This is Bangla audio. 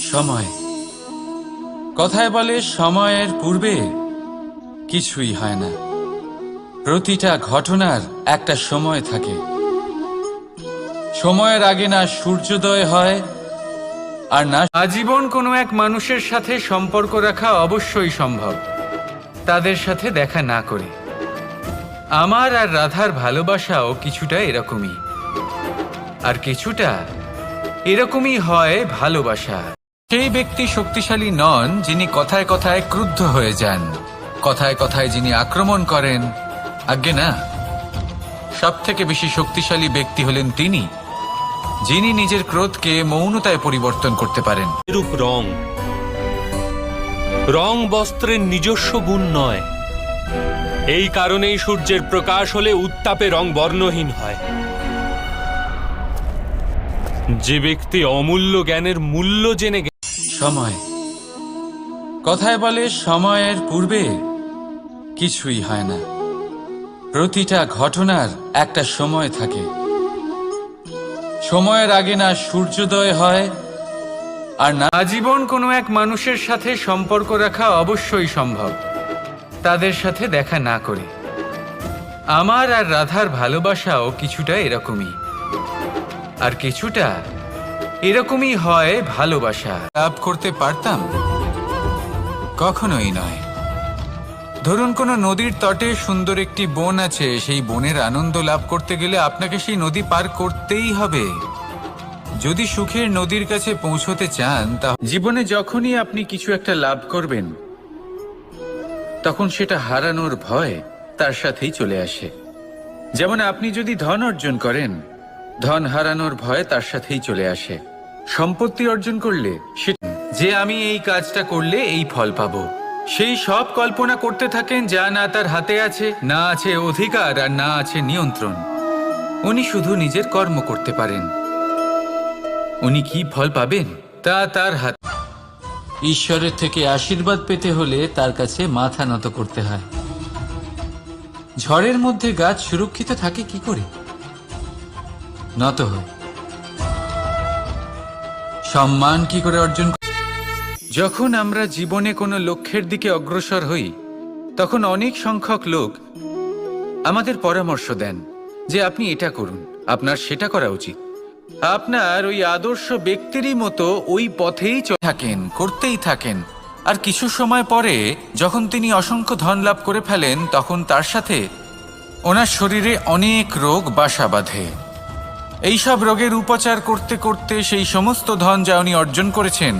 সময়। কথায় বলে, সময়ের পূর্বে কিছুই হয় না। প্রতিটা ঘটনার একটা সময় থাকে। সময়ের আগে না সূর্যোদয় হয়, আর না আজীবন কোনো এক মানুষের সাথে সম্পর্ক রাখা অবশ্যই সম্ভব। তাদের সাথে দেখা না করে। আমার আর রাধার ভালোবাসাও কিছুটা এরকমই। আর কিছুটা এরকমই হয় ভালোবাসা সেই ব্যক্তি শক্তিশালী নন যিনি কথায় কথায় ক্রুদ্ধ হয়ে যান। কথায় কথায় যিনি আক্রমণ করেন, আজ্ঞে না। সব থেকে বেশি শক্তিশালী ব্যক্তি হলেন তিনি, যিনি নিজের ক্রোধকে মৌনতায় পরিবর্তন করতে পারেন। এরূপ রং। রং বস্ত্রের নিজস্ব গুণ নয়। এই কারণেই সূর্যের প্রকাশ হলে উত্তাপে রং বর্ণহীন হয়। যে ব্যক্তি অমূল্য জ্ঞানের মূল্য জেনে সময়। কথায় বলে, সময়ের পূর্বে কিছুই হয় না। প্রতিটা ঘটনার একটা সময় থাকে। সময়ের আগে না সূর্যোদয় হয়, আর না আজীবন কোনো এক মানুষের সাথে সম্পর্ক রাখা অবশ্যই সম্ভব। তাদের সাথে দেখা না করে। আমার আর রাধার ভালোবাসাও কিছুটা এরকমই। আর কিছুটা এরকমই হয় ভালোবাসা। লাভ করতে পারতাম, কখনোই নয়। ধরুন কোনো নদীর তটে সুন্দর একটি বন আছে, সেই বনের আনন্দ লাভ করতে গেলে আপনাকে সেই নদী পার করতেই হবে। যদি সুখের নদীর কাছে পৌঁছতে চান, তা জীবনে যখনই আপনি কিছু একটা লাভ করবেন, তখন সেটা হারানোর ভয় তার সাথেই চলে আসে। যেমন আপনি যদি ধন অর্জন করেন, ধন হারানোর ভয় তার সাথেই চলে আসে। সম্পত্তি অর্জন করলে যে আমি এই কাজটা করলে এই ফল পাবো। সেই সব কল্পনা করতে থাকেন যা না তার হাতে আছে, না আছে অধিকার আর না আছে নিয়ন্ত্রণ। উনি শুধু নিজের কর্ম করতে পারেন। উনি কি ফল পাবেন? তা তার হাত ঈশ্বরের থেকে আশীর্বাদ পেতে হলে তার কাছে মাথা নত করতে হয়। ঝড়ের মধ্যে গাছ সুরক্ষিত থাকে কি করে? নত হয়। সম্মান কি করে অর্জন যখন আমরা জীবনে কোনো লক্ষ্যের দিকে অগ্রসর হই, তখন অনেক সংখ্যক লোক আমাদের পরামর্শ দেন যে আপনি এটা করুন, আপনার সেটা করা উচিত। আপনার ওই আদর্শ ব্যক্তিরই মতো ওই পথেই থাকেন, করতেই থাকেন। আর কিছু সময় পরে যখন তিনি অসংখ্য ধন লাভ করে ফেলেন, তখন তার সাথে ওনার শরীরে অনেক রোগ, বাসা বাঁধে। এইসব রোগের উপচার করতে করতে সেই সমস্ত ধন যা উনি অর্জন করেছেন